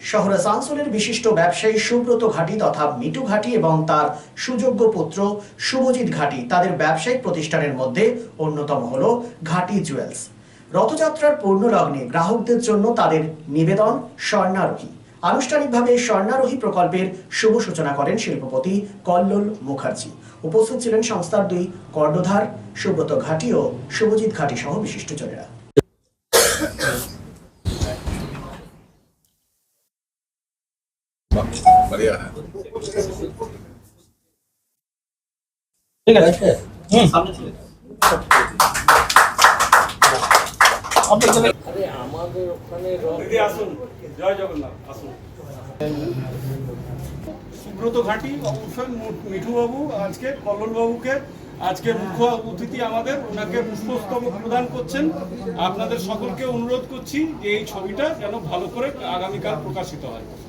শহর আসানসোলের বিশিষ্ট ব্যবসায়ী সুব্রত ঘাটি তথা মিটু ঘাটি এবং তার সুযোগ্য পুত্র শুভজিৎ ঘাটি তাদের ব্যবসায়িক প্রতিষ্ঠানের মধ্যে অন্যতম হল ঘাটি জুয়েলস। রথযাত্রার পূর্ণ লগ্নে গ্রাহকদের জন্য তাদের নিবেদন স্বর্ণারোহী। আনুষ্ঠানিকভাবে স্বর্ণারোহী প্রকল্পের শুভ সূচনা করেন শিল্পপতি কল্লোল মুখার্জি। উপস্থিত ছিলেন সংস্থার দুই কর্ণধার সুব্রত ঘাটি ও শুভজিৎ ঘাটি সহ বিশিষ্টজনেরা। बढ़िया है ঠিক আছে আরে আমাদের ওখানে রথ দিদি আসুন জয় জগন্নাথ আসুন সুব্রত ঘাটি অবশ্যই মু- মিঠুবাবু আজকে কল্লোলবাবুকে আজকে মুখ্য অতিথি আমাদের ওনাকে পুষ্পস্তবক প্রদান করছেন আপনাদের সকলকে অনুরোধ করছি যে এই ছবিটা যেন ভালো করে আগামীকাল প্রকাশিত হয় সত্যি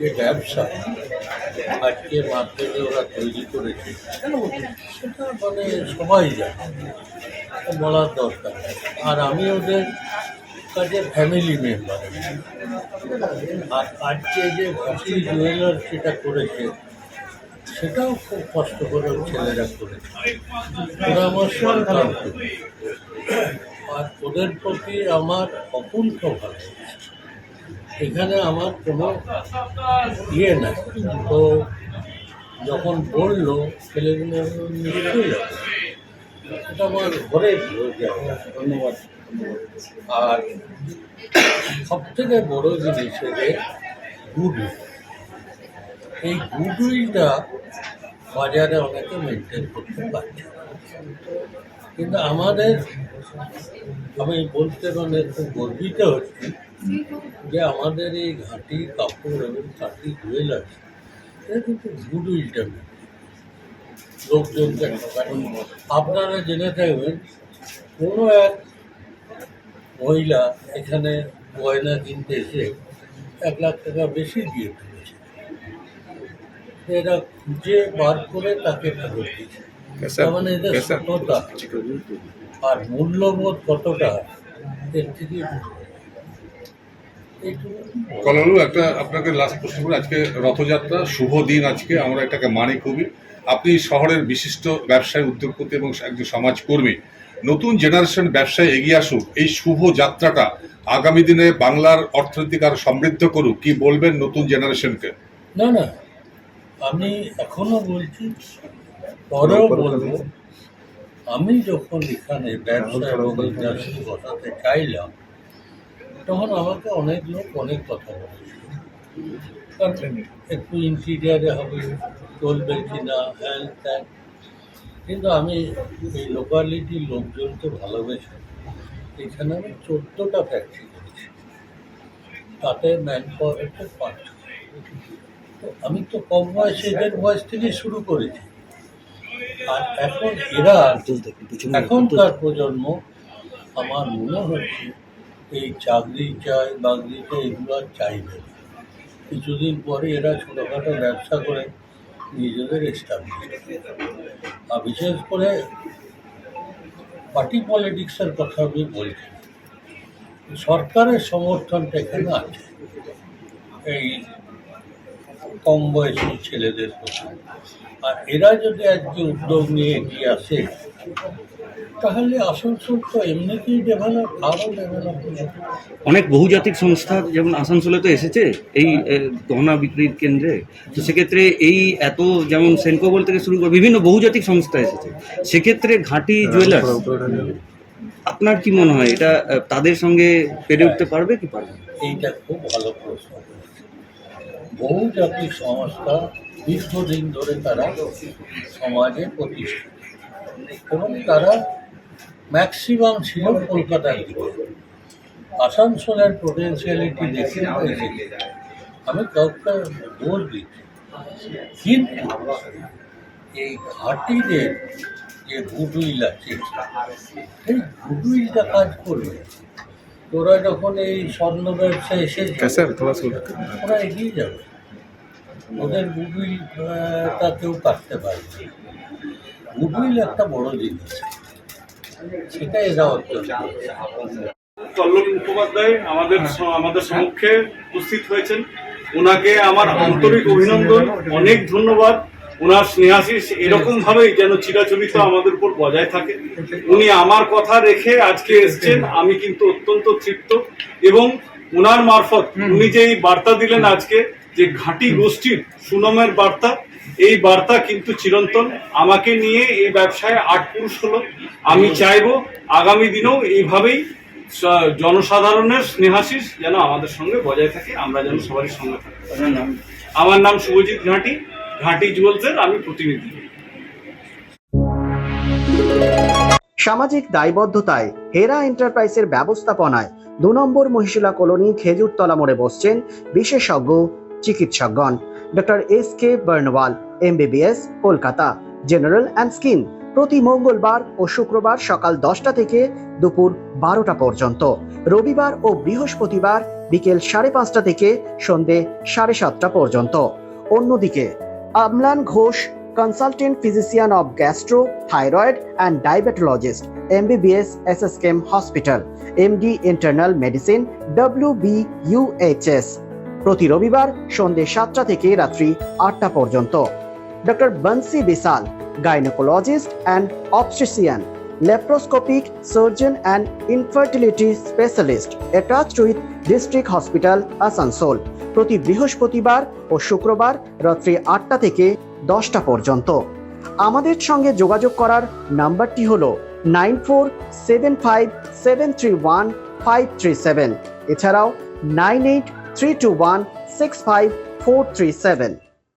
যে ব্যবসা, আজকে মার্কেটে ওরা তৈরি করেছে, সেটা মানে সবাই জানে বলার দরকার আর আমি ওদের কাছে ফ্যামিলি মেম্বার আর আজকে যে ঘাটি জুয়েলার সেটা করেছে, সেটাও খুব কষ্ট করে ছেলেরা করেছে। ওরা আমার। আর ওদের প্রতি আমার অকুণ্ঠ ভালো এখানে আমার কোনো ইয়ে নাই। তো যখন বলল, ছেলেগুলো নিশ্চয়ই আমার ঘরে ধন্যবাদ। আর সব থেকে বড় জিনিস হচ্ছে গুডউইল। এই গুডউইলটা বাজারে অনেকে মেনটেন করতে পারছে। কিন্তু আমাদের, আমি বলতে মানে খুব গর্বিত হচ্ছি যে আমাদের এই ঘাঁটি কাপড় এবং ঘাঁটি জুয়েলার্স এটা কিন্তু গুডউইলটা নেই লোকজনকে আপনারা জেনে থাকবেন, কোনো এক মহিলা এখানে গয়না কিনতে এসে এক লাখ টাকা বেশি দিয়ে ফেলেছে। এরা খুঁজে বার করে তাকে ফেরত দিয়েছে। তার মানে এদের সততা আর মূল্যবোধ কতটা? এর থেকে কলালু একটা আপনাকে লাস্ট প্রশ্ন করে আজকে রথযাত্রা শুভ দিন আজকে। আমরা এটাকে মানি খুবই। আপনি শহরের বিশিষ্ট ব্যবসায়ী উদ্যোগপতি এবং একজন সমাজকর্মী। নতুন জেনারেশন ব্যবসায় এগিয়ে আসুক। এই শুভ যাত্রাটা আগামী দিনে বাংলার অর্থনৈতিক আর সমৃদ্ধ করুক। কি বলবেন নতুন জেনারেশনকে না না। আমি এখনও বলছি পরেও বলব আমি যখন এখানে ব্যবসা এবং ইন্ডাস্ট্রি বসাতে চাইলাম তখন আমাকে অনেক লোক অনেক কথা বলেছে। একটু ইন্টিরিয়ারে হবে চলবে কি না হ্যান ত্যান কিন্তু আমি এই লোকালিটির লোকজনকে ভালোবেসে এখানে আমি চোদ্দোটা ফ্যাক্টরি করেছি। তাতে ম্যান পাওয়ার হচ্ছে পাঁচটা। তো আমি তো কম বয়সে এদের বয়স থেকে শুরু করেছি। আর এখন এরা এখনকার প্রজন্ম আমার মনে হচ্ছে এই চাকরি চাই বাকরি চাই এগুলো আর চাইবে না। কিছুদিন পরে এরা ছোটোখাটো ব্যবসা করে নিজেদের এস্টাবলিশ আর বিশেষ করে পার্টি পলিটিক্সের কথা আমি বলছি সরকারের সমর্থনটা এখানে আছে। এই কম বয়সী ছেলেদের প্রতি আর এরা যদি আজকে উদ্যোগ নিয়ে এগিয়ে আসে তাহলে আসানসোল তো এমনিতেই ডেভেলপ আরও ডেভেলপ অনেক বহুজাতিক সংস্থা যেমন আসানসোলে তো এসেছে এই গহনা বিক্রির কেন্দ্রে। তো সেক্ষেত্রে এই এত যেমন সেনকোবল থেকে শুরু করে বিভিন্ন বহুজাতিক সংস্থা এসেছে। সেক্ষেত্রে ঘাটি জুয়েলার্স আপনার কি মনে হয় এটা তাদের সঙ্গে পেরে উঠতে পারবে কি পারবে এইটা খুব ভালো প্রশ্ন। করেছে বহু জাতিক সংস্থা দীর্ঘদিন ধরে তারা সমাজে প্রতিষ্ঠিত। এবং তারা ম্যাক্সিমাম ছিল কলকাতার দিকে। আসানসোলের পোটেন্সিয়ালিটি দেখে আমি কাউকে দোষ দিচ্ছি কিন্তু এই ঘাটিদের যে গুডউইল আছে এই গুডউইলটা কাজ করবে। তোরা যখন এই স্বর্ণ ব্যবসা এসেছে ওরা এগিয়ে যাবে। ওদের গুডউইলটা কেউ কাটতে পারবে গুডউইল একটা বড় জিনিস সেটা এরা অর্জন কল্লোল মুখোপাধ্যায় আমাদের আমাদের সম্মুখে উপস্থিত হয়েছেন। ওনাকে আমার আন্তরিক অভিনন্দন অনেক ধন্যবাদ। ওনার স্নেহাশিস এরকম ভাবেই যেন চিরাচরিত আমাদের উপর বজায় থাকে। উনি আমার কথা রেখে আজকে এসেছেন আমি কিন্তু অত্যন্ত তৃপ্ত। এবং ওনার মারফত উনি যে এই বার্তা দিলেন আজকে যে ঘাটি গোষ্ঠীর সুনামের বার্তা, এই বার্তা কিন্তু চিরন্তন। আমাকে নিয়ে এই ব্যবসায় আট পুরুষ হলো। আমি চাইব আগামী দিনেও এইভাবেই জনসাধারণের স্নেহাশিস যেন আমাদের সঙ্গে বজায় থাকে, আমরা যেন সবারই সঙ্গে থাকি। আমার নাম শুভজিৎ ঘাঁটি। ঘাটি জুয়েলসের আমি প্রতিনিধি। সামাজিক দায়বদ্ধতায় হেরা এন্টারপ্রাইজের ব্যবস্থাপনায় দু নম্বর মহিশিলা কলোনি খেজুরতলা মোড়ে বসছেন বিশেষজ্ঞ চিকিৎসকগণ doctor S K Barnwal MBBS Kolkata general and skin প্রতি মঙ্গলবার ও শুক্রবার সকাল দশটা থেকে দুপুর বারোটা পর্যন্ত রবিবার ও বৃহস্পতিবার বিকেল সাড়ে পাঁচটা থেকে সন্ধে সাড়ে সাতটা পর্যন্ত। অন্যদিকে Amlan Ghosh consultant physician consultant physician of gastro, thyroid and diabetologist, MBBS SSKM Hospital, MD Internal Medicine, WBUHS প্রতি রবিবার সন্ধ্যে সাতটা থেকে রাত্রি আটটা পর্যন্ত। Doctor Bansi Vishal gynaecologist and obstetrician laparoscopic surgeon and infertility specialist attached with district hospital Asansol প্রতি বৃহস্পতিবার ও শুক্রবার রাত্রি আটটা থেকে দশটা পর্যন্ত। আমাদের সঙ্গে যোগাযোগ করার নাম্বারটি হল nine four seven five seven three one five three seven. এছাড়াও নাইন এইট 321 65437.